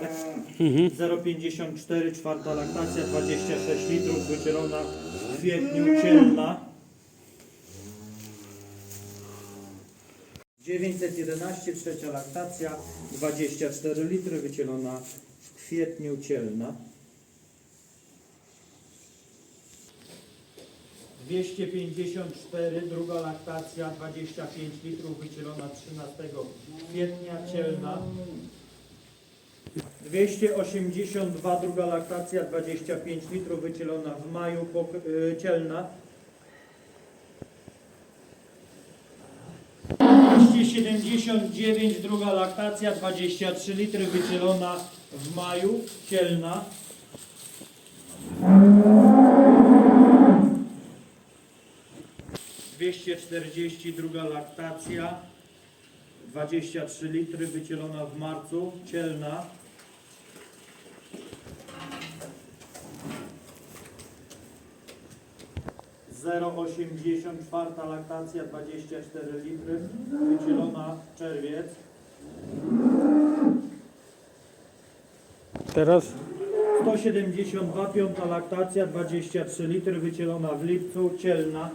tak? Mhm. 0,54, czwarta laktacja, 26 litrów, wycielona w kwietniu, cielna. 911, trzecia laktacja, 24 litry, wycielona w kwietniu, cielna. 254, druga laktacja, 25 litrów, wycielona 13 kwietnia, cielna. 282, druga laktacja, 25 litrów, wycielona w maju, y, cielna. 279, druga laktacja, 23 litry, wycielona w maju, cielna. Dwieście czterdzieści druga laktacja, 23 litry, wycielona w marcu, cielna. Zero osiemdziesiąt czwarta laktacja, 24 litry, wycielona czerwiec. Teraz 172 piąta laktacja, 23 litry, wycielona w lipcu, cielna.